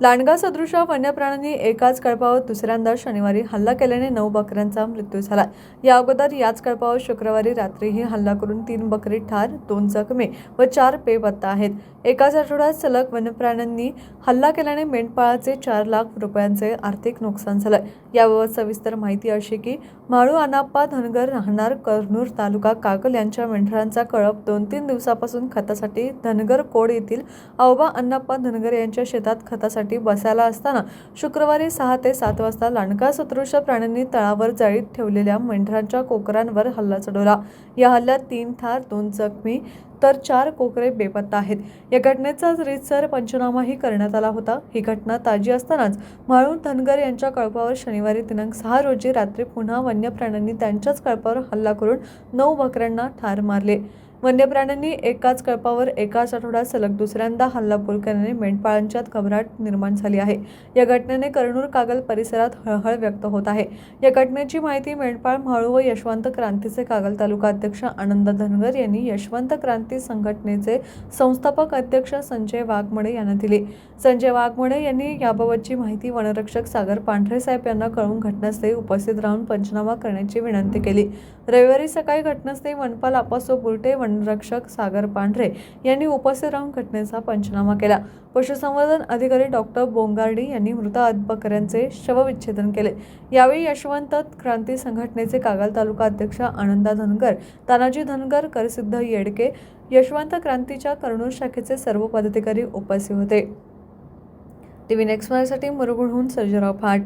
लांडगा सदृश वन्य प्राण्यांनी एकाच कळपावर दुसऱ्यांदा शनिवारी हल्ला केल्याने नऊ बकऱ्यांचा मृत्यू झाला. या अगोदर याच कळपावर शुक्रवारी रात्रीही हल्ला करून तीन बकरी ठार दोन जखमी व चार बेपत्ता आहेत. एकाच आठवड्यात सलग वन्यप्राण्यांनी हल्ला केल्याने मेंढपाळाचे चार लाख रुपयांचे आर्थिक नुकसान झालं. याबाबत सविस्तर माहिती अशी की म्हाळू अनाप्पा धनगर राहणार कर्नूर तालुका कागल यांच्या मेंढरांचा कळप दोन तीन दिवसापासून खतासाठी धनगर कोड येथील अवबा अण्णाप्पा धनगर यांच्या शेतात खतासाठी बसायला असताना शुक्रवारी सहा ते सात वाजता लांडका सदृश प्राण्यांनी तळावर जाळीत ठेवलेल्या मेंढरांच्या कोकरांवर हल्ला चढवला. या हल्ल्यात तीन ठार दोन जखमी तर चार कोकरे बेपत्ता आहेत. या घटनेचा रीतसर पंचनामाही करण्यात आला होता. ही घटना ताजी असतानाच म्हाळून धनगर यांच्या कळपावर शनिवारी दिनांक सहा रोजी रात्री पुन्हा वन्य प्राण्यांनी त्यांच्याच कळपावर हल्ला करून नऊ बकऱ्यांना ठार मारले. वन्यप्राण्यांनी एकाच कळपावर एकाच आठवड्यात सलग दुसऱ्यांदा हल्लाबोल केल्याने मेंढपाळांच्यात घबराट निर्माण झाली आहे. या घटनेने कर्णूर कागल परिसरात हळहळ व्यक्त होत आहे. या घटनेची माहिती मेंढपाळ म्हाळू व यशवंत क्रांतीचे कागल तालुका अध्यक्ष आनंद धनगर यांनी यशवंत क्रांती संघटनेचे संस्थापक अध्यक्ष संजय वाघमडे यांना दिली. संजय वाघमडे यांनी याबाबतची माहिती वनरक्षक सागर पांढरे साहेब यांना कळून घटनास्थळी उपस्थित राहून पंचनामा करण्याची विनंती केली. रविवारी सकाळी घटनास्थळी वनपाल आपासो बुरटे वनरक्षक सागर पांढरे यांनी उपस्थित राहून घटनेचा पंचनामा केला. पशुसंवर्धन अधिकारी डॉक्टर बोंगार्डी यांनी मृत बकऱ्यांचे शवविच्छेदन केले. यावेळी यशवंत क्रांती संघटनेचे कागल तालुका अध्यक्ष आनंदा धनगर तानाजी धनगर करसिद्ध येडके यशवंत क्रांतीच्या कर्णूर शाखेचे सर्व पदाधिकारी उपस्थित होते. टीव्ही नेक्स्टसाठी मुरगुडहून सर्जराव फाट